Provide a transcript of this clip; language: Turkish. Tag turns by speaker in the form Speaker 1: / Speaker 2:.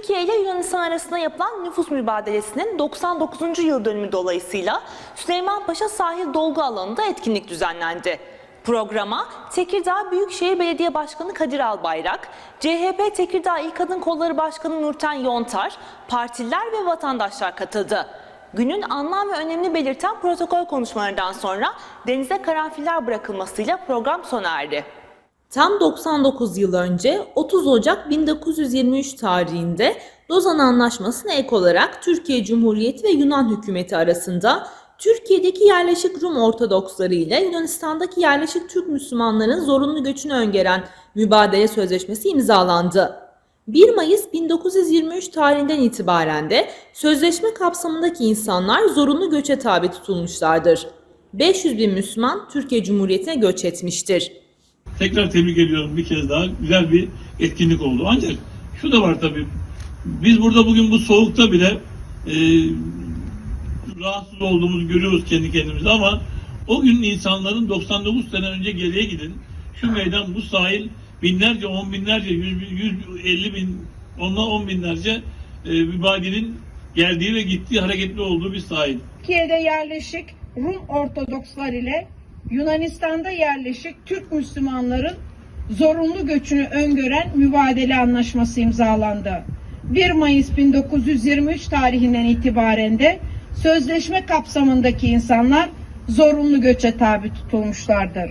Speaker 1: Türkiye ile Yunanistan arasında yapılan nüfus mübadelesinin 99. yıl dönümü dolayısıyla Süleymanpaşa Sahil Dolgu Alanı'nda etkinlik düzenlendi. Programa Tekirdağ Büyükşehir Belediye Başkanı Kadir Albayrak, CHP Tekirdağ İl Kadın Kolları Başkanı Nurten Yontar, partililer ve vatandaşlar katıldı. Günün anlam ve önemini belirten protokol konuşmalarından sonra denize karanfiller bırakılmasıyla program sona erdi. Tam 99 yıl önce 30 Ocak 1923 tarihinde Lozan Anlaşması'na ek olarak Türkiye Cumhuriyeti ve Yunan hükümeti arasında Türkiye'deki yerleşik Rum Ortodoksları ile Yunanistan'daki yerleşik Türk Müslümanların zorunlu göçünü öngören mübadele sözleşmesi imzalandı. 1 Mayıs 1923 tarihinden itibaren de sözleşme kapsamındaki insanlar zorunlu göçe tabi tutulmuşlardır. 500 bin Müslüman Türkiye Cumhuriyeti'ne göç etmiştir.
Speaker 2: Tekrar tebrik ediyorum bir kez daha. Güzel bir etkinlik oldu. Ancak şu da var tabii. Biz burada bugün bu soğukta bile e, rahatsız olduğumuzu görüyoruz kendi kendimize ama o gün insanların 99 sene önce geriye gidin. Şu meydan, bu sahil binlerce, on binlerce, yüz, bin- yüz elli bin, ondan on binlerce e, mübadenin geldiği ve gittiği hareketli olduğu bir sahil.
Speaker 3: Türkiye'de yerleşik Rum Ortodokslar ile Yunanistan'da yerleşik Türk Müslümanların zorunlu göçünü öngören mübadele anlaşması imzalandı. 1 Mayıs 1923 tarihinden itibaren de sözleşme kapsamındaki insanlar zorunlu göçe tabi tutulmuşlardır.